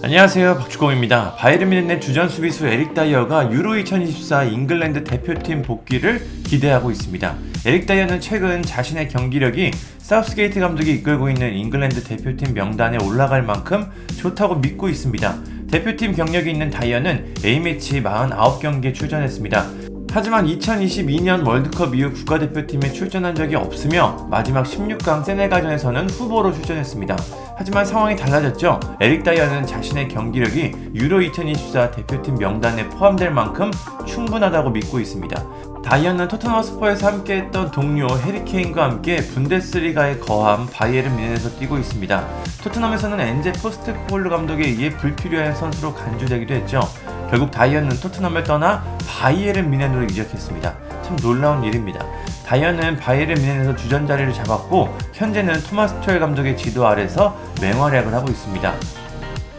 안녕하세요 박주공입니다. 바이에른 뮌헨의 주전 수비수 에릭 다이어가 유로 2024 잉글랜드 대표팀 복귀를 기대하고 있습니다. 에릭 다이어는 최근 자신의 경기력이 사우스게이트 감독이 이끌고 있는 잉글랜드 대표팀 명단에 올라갈 만큼 좋다고 믿고 있습니다. 대표팀 경력이 있는 다이어는 A매치 49경기에 출전했습니다. 하지만 2022년 월드컵 이후 국가대표팀에 출전한 적이 없으며 마지막 16강 세네갈전에서는 후보로 출전했습니다. 하지만 상황이 달라졌죠. 에릭 다이어는 자신의 경기력이 유로 2024 대표팀 명단에 포함될 만큼 충분하다고 믿고 있습니다. 다이어는 토트넘 스퍼에서 함께했던 동료 해리케인과 함께 분데스리가에 거함 바이에른 뮌헨에서 뛰고 있습니다. 토트넘에서는 엔제 포스트코글루 감독에 의해 불필요한 선수로 간주되기도 했죠. 결국 다이어는 토트넘을 떠나 바이에른 뮌헨으로 이적했습니다. 참 놀라운 일입니다. 다이어는 바이에른 뮌헨에서 주전 자리를 잡았고 현재는 토마스 투엘 감독의 지도 아래서 맹활약을 하고 있습니다.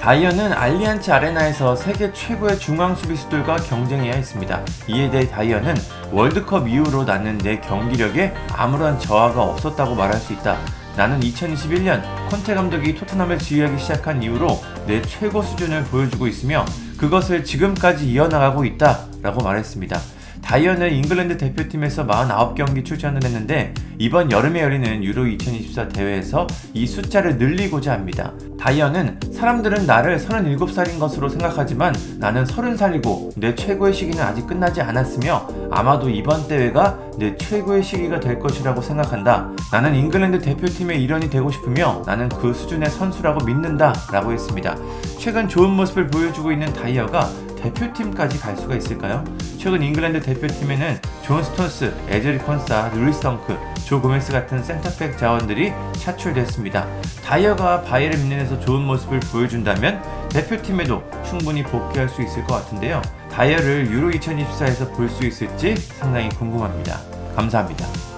다이어는 알리안츠 아레나에서 세계 최고의 중앙 수비수들과 경쟁해야 했습니다. 이에 대해 다이어는 월드컵 이후로 나는 내 경기력에 아무런 저하가 없었다고 말할 수 있다. 나는 2021년 콘테 감독이 토트넘을 지휘하기 시작한 이후로 내 최고 수준을 보여주고 있으며 그것을 지금까지 이어나가고 있다. 라고 말했습니다. 다이어는 잉글랜드 대표팀에서 49경기 출전을 했는데 이번 여름에 열리는 유로 2024 대회에서 이 숫자를 늘리고자 합니다. 다이어는 사람들은 나를 37살인 것으로 생각하지만 나는 30살이고 내 최고의 시기는 아직 끝나지 않았으며 아마도 이번 대회가 내 최고의 시기가 될 것이라고 생각한다. 나는 잉글랜드 대표팀의 일원이 되고 싶으며 나는 그 수준의 선수라고 믿는다. 라고 했습니다. 최근 좋은 모습을 보여주고 있는 다이어가 대표팀까지 갈 수가 있을까요? 최근 잉글랜드 대표팀에는 존 스톤스, 에즈리 콘사, 루이스 덩크, 조 고메스 같은 센터백 자원들이 차출됐습니다. 다이어가 바이에른 뮌헨에서 좋은 모습을 보여준다면 대표팀에도 충분히 복귀할 수 있을 것 같은데요. 다이어를 유로 2024에서 볼 수 있을지 상당히 궁금합니다. 감사합니다.